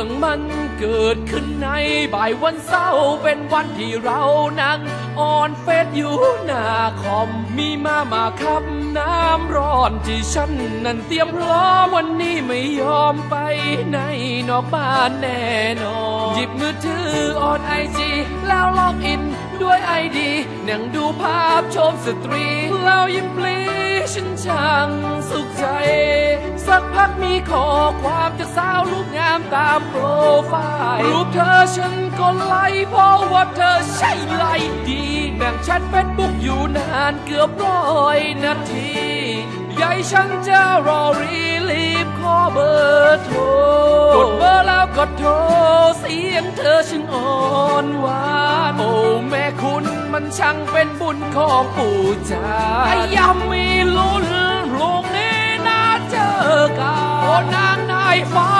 รื่องมันเกิดขึ้นในบ่ายวันเสาร์เป็นวันที่เรานั่งออนเฟซอยู่หน้าคอมมีมามาคับน้ำร้อนที่ฉันนั้นเตรียมพร้อมวันนี้ไม่ยอมไปในนอกบ้านแน่นอนหยิบมือถือออนไอจีแล้วล็อกอินด้วยไอดีนั่งดูภาพชมสตรีแล้วยิ้มปลีฉันช่างสุขใจ สักพักมีข้อความจากสาวรู ตามโปรไฟล์รูปเธอฉันก็ไลค์เพราะว่าเธอใช่ไลค์ดีแบ่งแชทเฟซบุ๊กอยู่นานเกือบร้อยนาทีใหญ่ฉันจะรอรีรีบขอเบอร์โทรกดเบอร์แล้วก็โทรเสียงเธอฉันอ่อนหวานโอ้แม่คุณมันช่างเป็นบุญของปู่จ้าไอ้ยำมีลุ้นพรุ่งนี้น่าเจอกันโอ้นางนายฝันถ้าได้รักกัน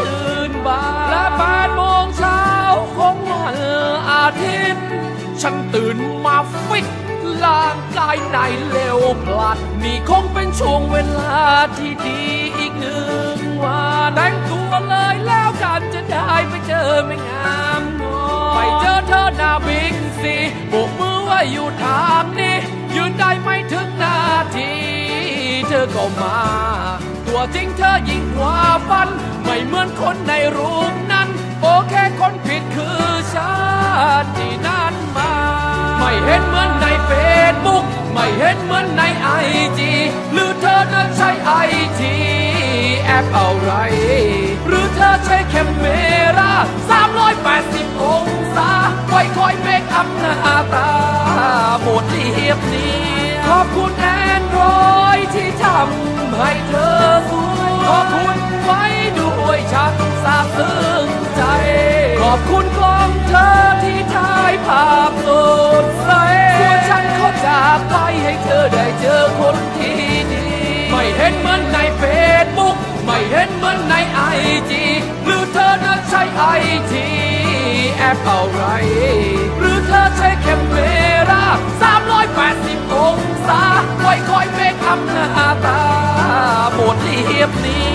ชื่นบานและแปดโมงเช้าของวันอาทิตย์ ฉันตื่นมาฟิตร่างกายในเร็วพลัด นี่คงเป็นช่วงเวลาที่ดีอีกหนึ่งวันแต่งตัวเลยแล้วกันจะได้ไปเจอไม่งามงอนไปเจอเธอหน้าบิ๊กซีโบกมือว่าอยู่ทางนี้ ยืนได้ไม่ถึงนาที เธอก็มา ตัวจริงเธอยิ่งกว่า คนในรูปนั้น โอเคคนผิดคือฉันที่นั่นมา ไม่เห็นเหมือนในเฟซบุ๊กไม่เห็นเหมือนในไอจีหรือเธอนั้นใช้ไอทีแอปอะไร หรือเธอใช้แคมเมรา380 องศาไว้คอยเมคอัพหน้าตาหมดเรียบเนียขอบคุณแอนดรอยที่ทำให้เธอสวยขอบคุณไว้ อบคุณกล้องเธอที่ถ่ายภาพสดใสส่วฉันเขาจากไปให้เธอได้เจอคนที่ดี ไม่เห็นเหมือนในเฟซบุ๊กไม่เห็นเหมือนในไอจีหรือเธอนั้นใช้ไอทีแอปอะไร หรือเธอใช้แคมเมรา380 องศาไว้คอยเมคอัพหน้าตาหมดเรียบนี้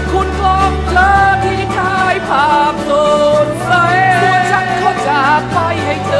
บคุณของเธอที่ถ่ายภาพสดใสควรนเขาจากไปให้เธอ